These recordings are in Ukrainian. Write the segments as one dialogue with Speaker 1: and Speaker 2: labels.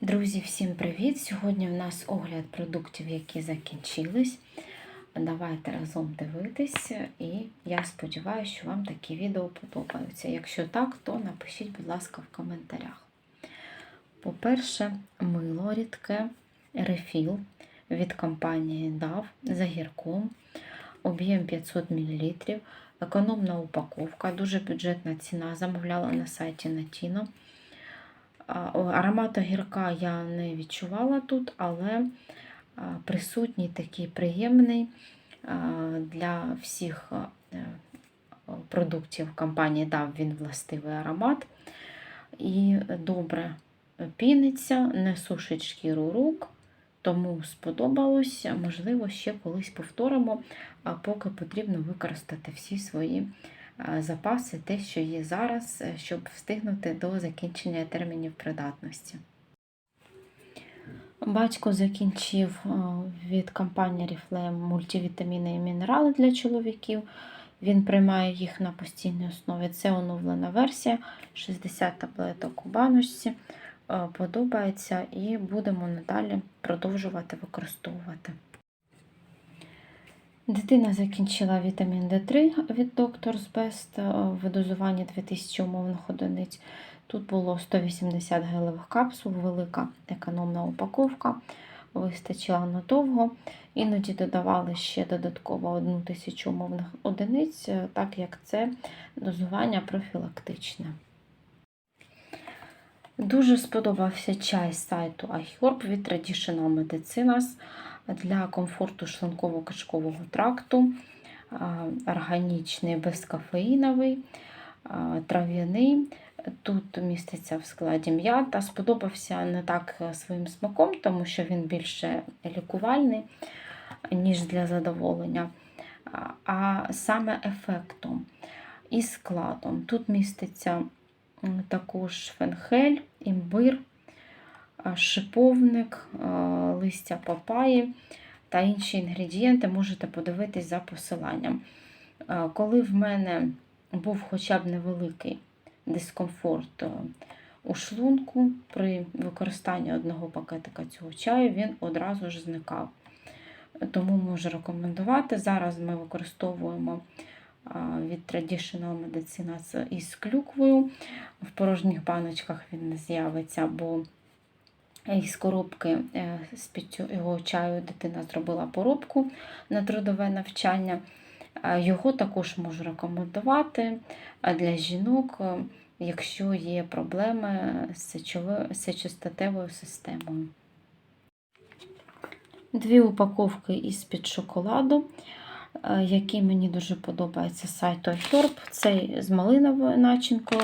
Speaker 1: Друзі, всім привіт! Сьогодні в нас огляд продуктів, які закінчились. Давайте разом дивитись, і я сподіваюся, що вам такі відео подобаються. Якщо так, то напишіть, будь ласка, в коментарях. По-перше, мило рідке рефіл від компанії DAV за гірком, об'єм 500 мл, економна упаковка, дуже бюджетна ціна. Замовляла на сайті Natino. А, Аромату гірка я не відчувала тут, але присутній такий приємний для всіх е, продуктів компанії дав він властивий аромат. І добре піниться, не сушить шкіру рук, тому сподобалось. Можливо, ще колись повторимо, а поки потрібно використати всі свої запаси, те, що є зараз, е, щоб встигнути до закінчення термінів придатності. Батько закінчив е, від компанії Oriflame мультивітаміни і мінерали для чоловіків. Він приймає їх на постійній основі. Це оновлена версія, 60 таблеток у баночці. Е, Подобається і будемо надалі продовжувати використовувати. Дитина закінчила вітамін D3 від Doctor's Best е, в дозуванні 2000 умовних одиниць. Тут було 180 гелевих капсул, велика економна упаковка, вистачила надовго. Іноді додавали ще додатково 1000 умовних одиниць, е, так як це дозування профілактичне. Дуже сподобався чай з сайту iHerb від Traditional Medicinas для комфорту шлунково-кишкового тракту, органічний, безкафеїновий, трав'яний. Тут міститься в складі м'ята. Сподобався не так своїм смаком, тому що він більше лікувальний, ніж для задоволення, а саме ефектом і складом. Тут міститься також фенхель, імбир, шиповник, листя папаї та інші інгредієнти можете подивитись за посиланням. Коли в мене був хоча б невеликий дискомфорт у шлунку, при використанні одного пакетика цього чаю він одразу ж зникав. Тому можу рекомендувати. Зараз ми використовуємо від Traditional Medicine із клюквою. В порожніх баночках він не з'явиться, бо із коробки е, з його чаю дитина зробила поробку на трудове навчання. Його також можу рекомендувати для жінок, е, якщо є проблеми з сечостатевою системою. Дві упаковки із-під шоколаду. Е, який мені дуже подобається сайту iHerb. Цей з малиновою начинкою.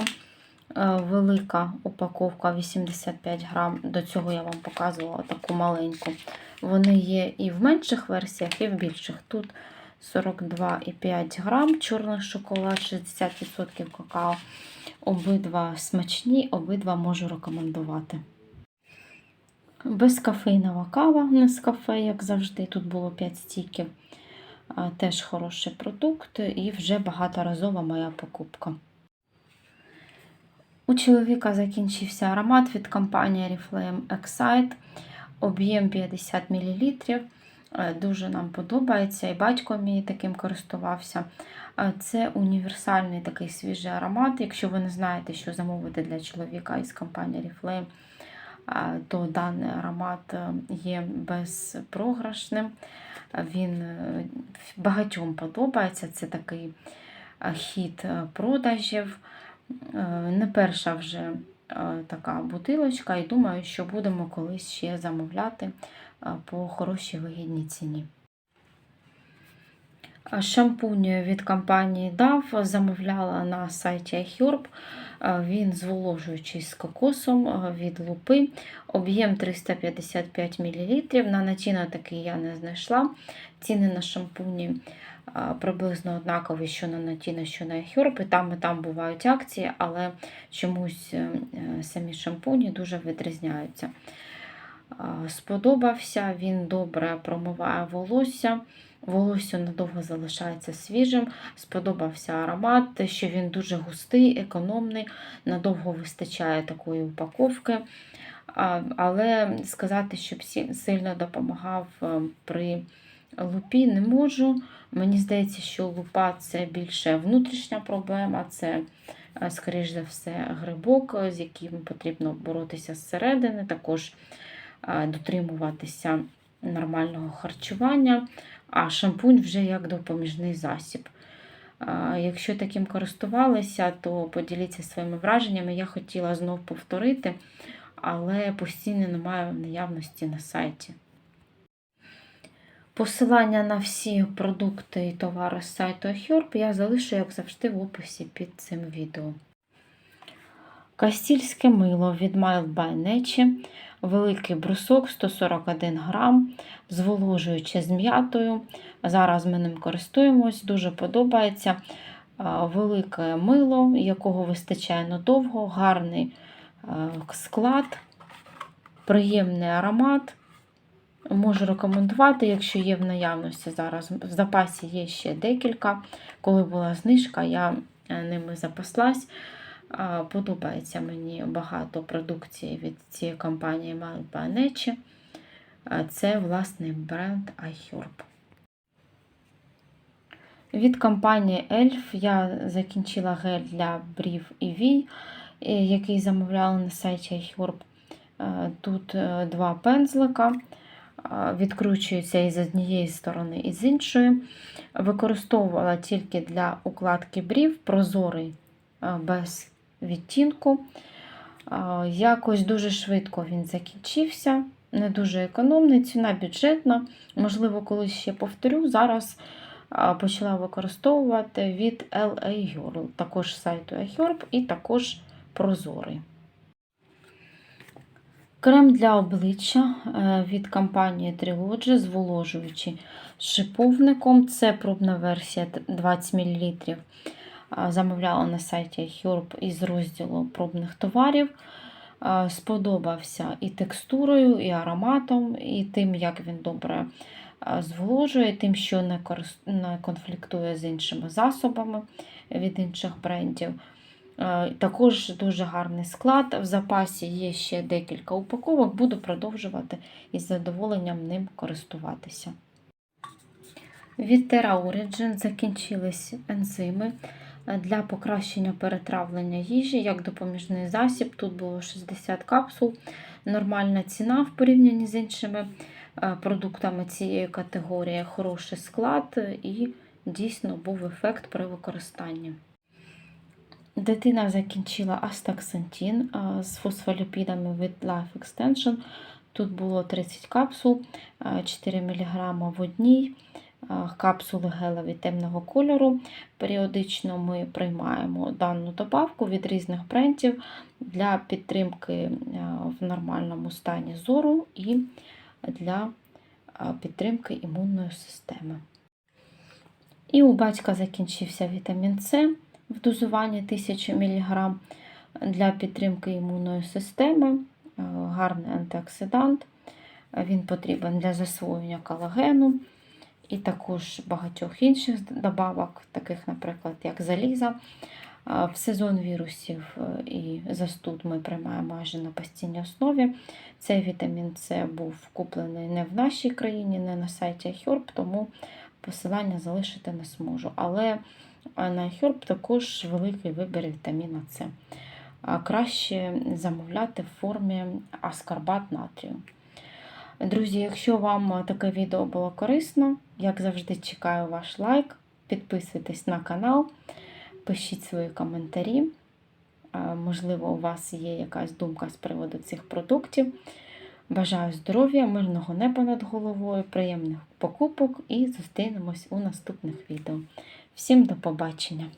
Speaker 1: Е, велика упаковка 85 грам. До цього я вам показувала таку маленьку. Вони є і в менших версіях, і в більших. Тут 42,5 грам, чорний шоколад, 60% какао. Обидва смачні, обидва можу рекомендувати. Безкафейнова кава не з кафе, як завжди. Тут було 5 стіків. Теж хороший продукт і вже багаторазова моя покупка. У чоловіка закінчився аромат від компанії Oriflame Excite, об'єм 50 мл. Дуже нам подобається, і батько мій таким користувався. Це універсальний такий свіжий аромат. Якщо ви не знаєте, що замовити для чоловіка із компанії Oriflame, то даний аромат є безпрограшним. Він е, багатьом подобається. Це такий е, хід е, продажів. Не перша вже така бутилочка, і думаю, що будемо колись ще замовляти по хорошій вигідній ціні. Шампунь від компанії DAV замовляла на сайті iHerb. Він зволожуючий з кокосом від лупи, об'єм 355 мл. На натіна такий я не знайшла. Ціни на шампуні приблизно однакові, що на натіна, що на iHerb. І там і там бувають акції, але чомусь е, самі шампуні дуже відрізняються. Сподобався, він добре промиває волосся. Волосся надовго залишається свіжим, сподобався аромат, що він дуже густий, економний, надовго вистачає такої упаковки. Але сказати, щоб сильно допомагав е, при лупі, не можу. Мені здається, що лупа це більше внутрішня проблема, це, е, скоріш за все, грибок, е, з яким потрібно боротися зсередини, також е, дотримуватися нормального харчування, а шампунь вже як допоміжний засіб. Якщо таким користувалися, то поділіться своїми враженнями. Я хотіла знов повторити, але постійно немає в наявності на сайті. Посилання на всі продукти і товари з сайту iHerb я залишу, як завжди, в описі під цим відео. Кастільське мило від Mild by Nature, великий брусок 141 грам, зволожуюче з м'ятою. Зараз ми ним користуємось, дуже подобається. Велике мило, якого вистачає надовго, гарний склад, приємний аромат. Можу рекомендувати, якщо є в наявності зараз. В запасі є ще декілька. Коли була знижка, я е, ними запаслась. Подобається мені багато продукції від цієї компанії by Це власний бренд iHerb. Від компанії Elf я закінчила гель для брів і вій, е, який замовляла на сайті iHerb. Е, Тут два пензлика, відкручуються і з однієї сторони, і з іншої. Використовувала тільки для укладки брів, прозорий без відтінку. Якось дуже швидко він закінчився, не дуже економний, ціна бюджетна. Можливо, колись ще повторю. Зараз почала використовувати від LA Girl, також сайту iHerb і також прозорий. Крем для обличчя е, від компанії Trilogy, зволожуючий з шиповником. Це пробна версія 20 мл. Замовляла на сайті iHerb із розділу пробних товарів. Сподобався і текстурою, і ароматом, і тим, як він добре зволожує, тим, що не конфліктує з іншими засобами від інших брендів. Е, Також дуже гарний склад. В запасі є ще декілька упаковок, буду продовжувати із задоволенням ним користуватися. Від Terra Origin закінчились ензими для покращення перетравлення їжі як допоміжний засіб. Тут було 60 капсул, нормальна ціна в порівнянні з іншими е, продуктами цієї категорії, хороший склад і дійсно був ефект при використанні. Дитина закінчила астаксантін з фосфоліпідами від Life Extension. Тут було 30 капсул, 4 мг в одній, капсули гелеві темного кольору. Періодично ми приймаємо дану добавку від різних брендів для підтримки в нормальному стані зору і для підтримки імунної системи. І у батька закінчився вітамін С в дозуванні 1000 мг для підтримки імунної системи, е, гарний антиоксидант. Він потрібен для засвоєння колагену і також багатьох інших добавок, таких, наприклад, як заліза. Е, В сезон вірусів е, і застуд ми приймаємо майже на постійній основі. Цей вітамін С був куплений не в нашій країні, не на сайті iHerb, тому посилання залишити не зможу. Але на iHerb також великий вибір вітаміна С. Краще замовляти в формі аскарбат натрію. Друзі, якщо вам таке відео було корисно, як завжди, чекаю ваш лайк. Підписуйтесь на канал, пишіть свої коментарі. Можливо, у вас є якась думка з приводу цих продуктів. Бажаю здоров'я, мирного неба над головою, приємних покупок і зустрінемось у наступних відео. Всім до побачення!